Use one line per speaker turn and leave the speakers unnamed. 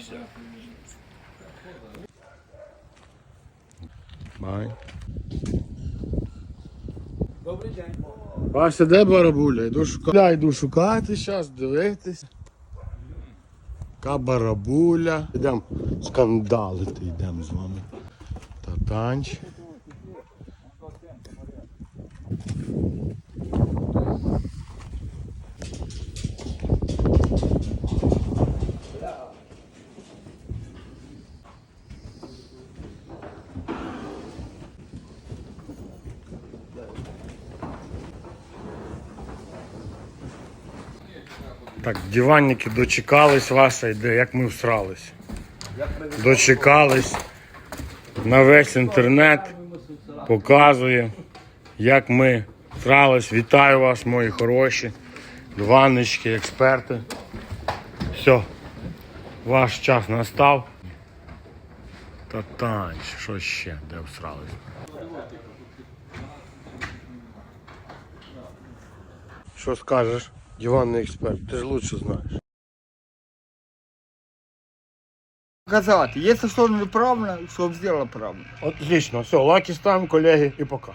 Все.
Бай.
Добрий день.
Вася, де барабуля? Йду шукати. Я йду шукати зараз, дивитися. Яка барабуля. Йдемо скандалити, йдемо з вами. Татанч. Так, диванники дочекались ваша йде, як ми всрались. Дочекались. На весь інтернет показує, як ми всрались. Вітаю вас, мої хороші. Диваннички, експерти. Все. Ваш час настав. Та танч, що ще? Де всрались? Що скажеш, диванний експерт? Ти ж лучше знаєш.
Казати, якщо що неправильно, щоб зробила правильно.
Отлично, все, лаки ставимо, колеги, і пока.